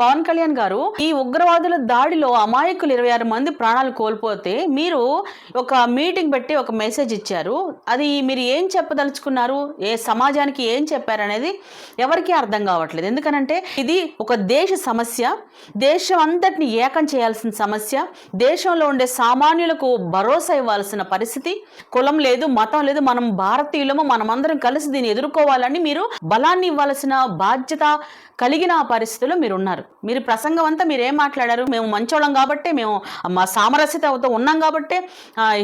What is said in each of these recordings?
పవన్ కళ్యాణ్ గారు ఈ ఉగ్రవాదుల దాడిలో అమాయకులు ఇరవై ఆరు మంది ప్రాణాలు కోల్పోతే మీరు ఒక మీటింగ్ పెట్టి ఒక మెసేజ్ ఇచ్చారు. అది మీరు ఏం చెప్పదలుచుకున్నారు? ఏ సమాజానికి ఏం చెప్పారనేది ఎవరికీ అర్థం కావట్లేదు. ఎందుకనంటే ఇది ఒక దేశ సమస్య. దేశం అంతటిని ఏకం చేయాల్సిన సమస్య. దేశంలో ఉండే సామాన్యులకు భరోసా ఇవ్వాల్సిన పరిస్థితి. కులం లేదు మతం లేదు మనం భారతీయులము మనమందరం కలిసి దీన్ని ఎదుర్కోవాలని మీరు బలాన్ని ఇవ్వాల్సిన బాధ్యత కలిగిన పరిస్థితిలో మీరు ఉన్నారు మీరు ప్రసంగం అంతా మీరు ఏం మాట్లాడారు? మేము మంచోళ్ళం కాబట్టి మేము మా సామరస్యతతో ఉన్నాం కాబట్టి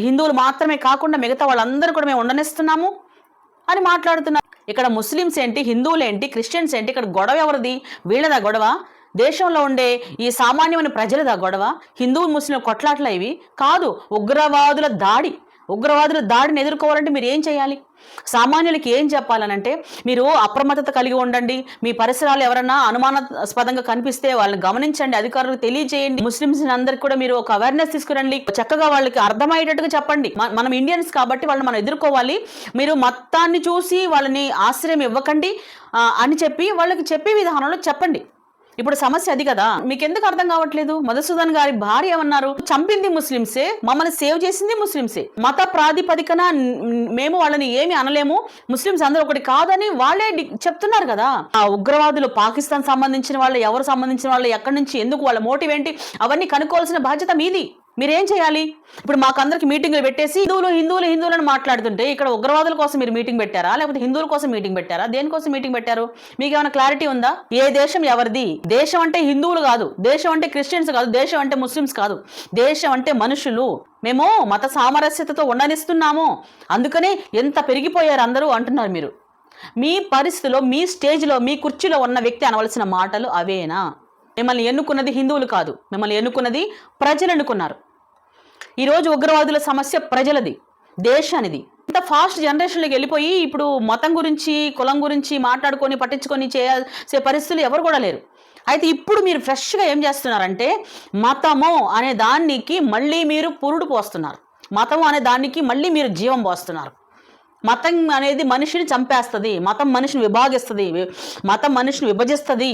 హిందువులు మాత్రమే కాకుండా మిగతా వాళ్ళందరూ కూడా మేము ఉండనిస్తున్నాము అని మాట్లాడుతున్నారు. ఇక్కడ ముస్లిమ్స్ ఏంటి హిందువులు ఏంటి క్రిస్టియన్స్ ఏంటి ఇక్కడ గొడవ ఎవరిది? వీళ్ళదా గొడవ? దేశంలో ఉండే ఈ సామాన్యమైన ప్రజలదా గొడవ? హిందువులు ముస్లిం కొట్లాట్ల ఇవి కాదు ఉగ్రవాదుల దాడి. ఉగ్రవాదుల దాడిని ఎదుర్కోవాలంటే మీరు ఏం చేయాలి? సామాన్యులకి ఏం చెప్పాలనంటే మీరు అప్రమత్తత కలిగి ఉండండి. మీ పరిసరాలు ఎవరన్నా అనుమానాస్పదంగా కనిపిస్తే వాళ్ళని గమనించండి. అధికారులకు తెలియజేయండి. ముస్లింస్ అందరికి కూడా మీరు ఒక అవేర్నెస్ తీసుకురండి. చక్కగా వాళ్ళకి అర్థమయ్యేటట్టుగా చెప్పండి. మనం ఇండియన్స్ కాబట్టి వాళ్ళని మనం ఎదుర్కోవాలి. మీరు మొత్తాన్ని చూసి వాళ్ళని ఆశ్రయం ఇవ్వకండి అని చెప్పి వాళ్ళకి చెప్పే విధానంలో చెప్పండి. ఇప్పుడు సమస్య అది కదా. మీకు ఎందుకు అర్థం కావట్లేదు? మధుసూదన్ గారి భార్య ఏమన్నారు? చంపింది ముస్లింసే మమ్మల్ని సేవ్ చేసింది ముస్లింసే మత ప్రాతిపదికన మేము వాళ్ళని ఏమి అనలేము. ముస్లింస్ అందరూ ఒకటి కాదని వాళ్ళే చెప్తున్నారు కదా. ఆ ఉగ్రవాదులు పాకిస్తాన్ సంబంధించిన వాళ్ళు ఎవరు సంబంధించిన వాళ్ళు ఎక్కడి నుంచి ఎందుకు వాళ్ళ మోటివ్ ఏంటి అవన్నీ కనుక్కోవాల్సిన బాధ్యత మీది. మీరేం చేయాలి? ఇప్పుడు మాకందరికి మీటింగ్లు పెట్టేసి హిందువులు హిందువులు హిందువులను మాట్లాడుతుంటే ఇక్కడ ఉగ్రవాదుల కోసం మీరు మీటింగ్ పెట్టారా? లేకపోతే హిందువుల కోసం మీటింగ్ పెట్టారా? దేనికోసం మీటింగ్ పెట్టారు? మీకు ఏమైనా క్లారిటీ ఉందా? ఏ దేశం ఎవరిది? దేశం అంటే హిందువులు కాదు. దేశం అంటే క్రిస్టియన్స్ కాదు. దేశం అంటే ముస్లిమ్స్ కాదు. దేశం అంటే మనుషులు. మేము మత సామరస్యతతో ఉండనిస్తున్నాము. అందుకనే ఎంత పెరిగిపోయారు అందరూ అంటున్నారు మీరు. మీ పరిస్థితిలో మీ స్టేజ్లో మీ కుర్చీలో ఉన్న వ్యక్తి అనవలసిన మాటలు అవేనా? మిమ్మల్ని ఎన్నుకున్నది హిందువులు కాదు. మిమ్మల్ని ఎన్నుకున్నది ప్రజలు ఎన్నుకున్నారు ఈరోజు ఉగ్రవాదుల సమస్య ప్రజలది దేశానిది. ఇంత ఫాస్ట్ జనరేషన్లోకి వెళ్ళిపోయి ఇప్పుడు మతం గురించి కులం గురించి మాట్లాడుకొని పట్టించుకొని చేయాల్సే పరిస్థితులు ఎవరు కూడా లేరు. అయితే ఇప్పుడు మీరు ఫ్రెష్గా ఏం చేస్తున్నారంటే మతము అనే దానికి మళ్ళీ మీరు పురుడు పోస్తున్నారు. మతం అనే దానికి మళ్ళీ మీరు జీవం పోస్తున్నారు. మతం అనేది మనిషిని చంపేస్తుంది మతం మనిషిని విభాగిస్తుంది మతం మనిషిని విభజిస్తుంది.